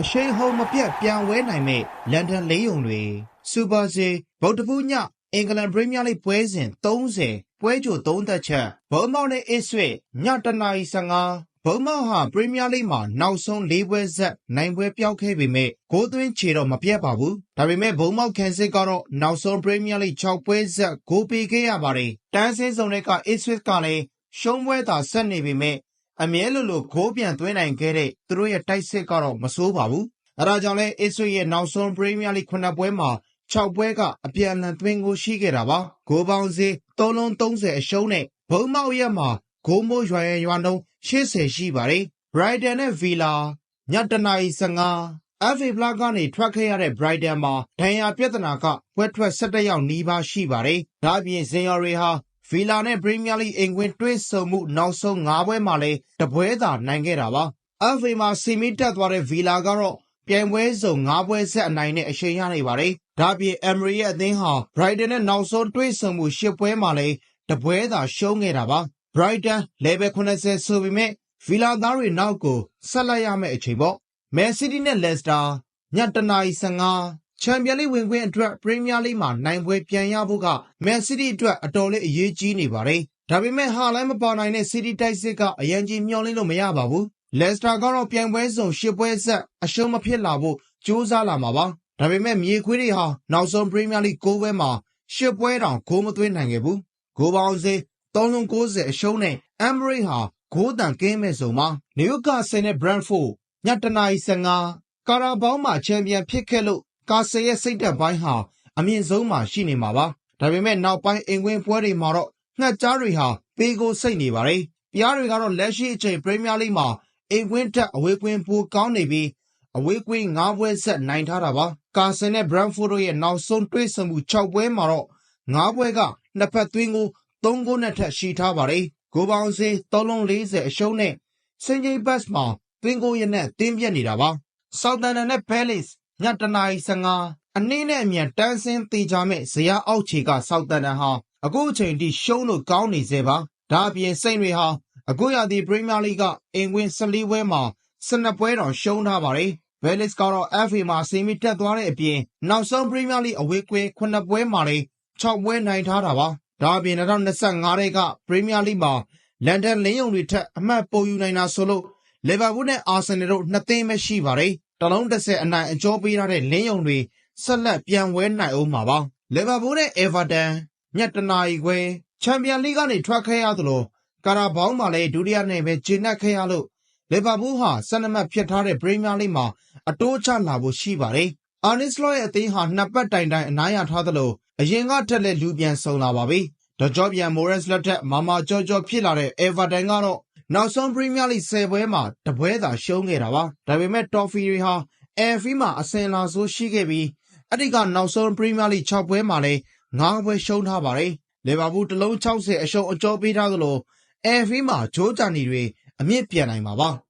အရှိန်ဟုန်မပြတ်ပြန်ဝဲနိုင်မဲ့လန်ဒန်လေးယုံတွေစူပါစီဗုဒ္ဓဘူးညအင်္ဂလန်ပရီးမီးယားလိပွဲစဉ်30ပွဲကြို3သက်ချက်ဘုံမောက်နဲ့အစ်ဆွေညတနာရီ15ဘုံမောက်ဟာပရီးမီးယားလိမှာနောက်ဆုံး၄ပွဲဆက်နိုင်ပွဲပြောက်ခဲ့ပေမဲ့ဂိုးသွင်းချေတော့မပြတ်ပါဘူးဒါပေမဲ့ဘုံမောက်ကန်စစ်ကတော့နောက်ဆုံးပရီးမီးယားလိ6ပွဲဆက်ဂိုးပေးခဲ့ရပါတယ်တန်းစင်းစုံတွေကအစ်ဆွေကလည်းရှုံးပွဲသာဆက်နေပေမဲ့ အမြဲလိုလိုဂိုးပြန်သွင်းနိုင်ခဲ့တဲ့သူတို့ရဲ့တိုက်စစ်ကတော့မဆိုးပါဘူးအဲဒါကြောင့်လဲအစ်ဆွေရဲ့နောက်ဆုံးပရီးမီးယားလိ9ပွဲမှာ6ပွဲကအပြန်အလှန်သွင်းကိုရှိခဲ့တာပါဂိုးပေါင်းစေး3လုံး30အရှုံးနဲ့ဘုံမောက်ရက်မှာဂိုးမိုးရွာရန်ရွာနှုံး80ရှိပါတယ်ဘရိုက်တန်နဲ့ဗီလာညတနာရီ15 FA ဖလားကနေထွက်ခဲ့ရတဲ့ Brighton မှာဒဏ်ရာပြဿနာကပွဲထွက်17ယောက်နီးပါးရှိပါတယ်။ဒါ့အပြင်ဇင်ယော်ရီဟာ ဗီလာနဲ့ Premier League အင်ကွင်းတွဲဆုံမှု နောက်ဆုံး9ပွဲမှာလည်း တပွဲသာနိုင်ခဲ့တာပါ။ FA မှာစီမီတက်သွားတဲ့ ဗီလာကတော့ ပြိုင်ပွဲစုံ9ပွဲဆက် အနိုင်နဲ့ အရှိန်ရနေပါတယ်။ဒါ့အပြင် Emery ရဲ့အသင်းဟာ Brighton နဲ့ နောက်ဆုံးတွဲဆုံမှု10ပွဲမှာလည်း တပွဲသာရှုံးခဲ့တာပါ။ Brighton level 80ဆိုပေမဲ့ဗီလာသားတွေနောက်ကို ဆက်လိုက်ရမယ့်အချိန်ပေါ့။ Man City နဲ့ Leicester ညတနာရီ15 ချန်ပီယံလိဝင်ခွင့်အတွက် ပရီးမီးယားလိမှာ နိုင်ပွဲပြန်ရဖို့က မန်စီးတီးအတွက် အတော်လေးအရေးကြီးနေပါတယ်။ဒါပေမဲ့ ဟာလန်မပါနိုင်တဲ့ စီးတီးတိုက်စစ်က အရန်ကြီးမျှော်လင့်လို့ မရပါဘူး။လက်စတာကတော့ ပြိုင်ပွဲစုံ ၈ ပွဲဆက် အရှုံးမဖြစ်လာဖို့ ကြိုးစားလာမှာပါ။ဒါပေမဲ့ မြေခွေးတွေဟာ နောက်ဆုံး ပရီးမီးယားလိ ၉ ပွဲမှာ ၈ ပွဲတောင် ဂိုးမသွင်းနိုင်ခဲ့ဘူး။ဂိုးပေါင်းစေး3လုံး90အရှုံးနဲ့ အမ်ဘရိတ်ဟာ ဂိုးတန်ကင်းမဲ့ဆုံးမှာနယူကာဆယ်နဲ့ ဘရန့်ဖို့ညတနာရီ15ကာရာဘောင်းမှာ ချန်ပီယံဖြစ်ခဲ့လို့ ကာဆယ်ရဲ့စိတ်သက်ပိုင်းဟာ အမြင့်ဆုံးမှာရှိနေမှာပါ ဒါပေမဲ့ နောက်ပိုင်းအင်ကွင်းပွဲတွေမှာတော့ ငှက်ကြားတွေဟာ ပေးကိုစိတ်နေပါတယ်ပြားတွေကတော့ လက်ရှိအချိန် ပရီးမီးယားလိမှာအင်ကွင်းတက် အဝေးကွင်း ပိုကောင်းနေပြီး အဝေးကွင်း၅ပွဲဆက် နိုင်ထားတာပါ ကာဆယ်နဲ့ ဘရန့်ဖို့တို့ရဲ့ နောက်ဆုံးတွေ့ဆုံမှု6ပွဲမှာတော့၅ပွဲက နှစ်ဖက်သွင်းကို3ဂိုးနဲ့ထက် ရှိထားပါတယ် ဂိုးပေါင်းစေး3လုံး40အရှုံးနဲ့စင်ဂျိဘတ်မှာ သွင်းကိုရနဲ့တင်းပြက်နေတာပါ ဆောက်တန်တန်နဲ့ဘဲလစ် ညတနာရီ15အနည်းနဲ့အမြန်တန်းစင်းတေချာမဲ့ဇရာအောက်ခြေကဆောက်တန်တန်ဟာအခုအချိန်ထိရှုံးလို့ကောင်းနေသေးပါဒါအပြင်စိတ်တွေဟာအခုရသည့်ပရီးမီးယားလိကအင်ကွင်း14ပွဲမှာ12ပွဲတောင်ရှုံးထားပါတယ်ဘဲလစ်ကတော့ FA မှာဆီမီတက်သွားတဲ့အပြင်နောက်ဆုံးပရီးမီးယားလိအဝေးကွင်း9ပွဲမှာလည်း6ပွဲနိုင်ထားတာပါဒါအပြင်2025တဲ့ကပရီးမီးယားလိမှာလန်ဒန်လင်းယုံတွေထက်အမှတ်ပိုယူနိုင်တာဆိုလို့လီဗာပူးနဲ့အာဆင်နယ်တို့နှစ်သင်းပဲရှိပါတယ် တလုံး30အနိုင်အကျော်ပေးထားတဲ့လင်းယုံတွေဆက်လက်ပြန်ဝဲနိုင်အောင်မှာပါလီဗာပူးနဲ့အေဗာတန်ညတနာရီခွဲချန်ပီယံလိကနေထွက်ခဲ့ရသလိုကာရာဘောင်းမှာလည်းဒုတိယနဲ့ပဲဂျင်းနက်ခဲ့ရလို့လီဗာပူးဟာ12မှတ်ဖြစ်ထားတဲ့ပရီးမီးယားလိမှာအတိုးချလာဖို့ရှိပါတယ်အာနစ်လော့ရဲ့အသင်းဟာနှစ်ပတ်တိုင်တိုင်အနိုင်ရထားသလိုအရင်ကထက်လည်းလူပြန်ဆုံလာပါပြီ။ဒကြော့ပြန်မိုရက်စ်လက်ထက်မာမာကြောကြောဖြစ်လာတဲ့အေဗာတန်ကတော့ နောက်ဆုံးပရီးမီးယားလိ10ပွဲမှာ တပွဲသာ ရှုံးခဲ့တာပါ။ဒါပေမဲ့ တော်ဖီတွေဟာအယ်ဖီမှာ အစင်လာဆိုးရှိခဲ့ပြီး အဲ့ဒီကနောက်ဆုံးပရီးမီးယားလိ6ပွဲမှာလည်း9ပွဲ ရှုံးထားပါတယ်။လီဗာပူး တလုံး60အရှုံးအကျော်ပေးထားသလိုအယ်ဖီမှာ ဂျိုးဂျာနီတွေ အမြင့်ပြန်နိုင်မှာပါ။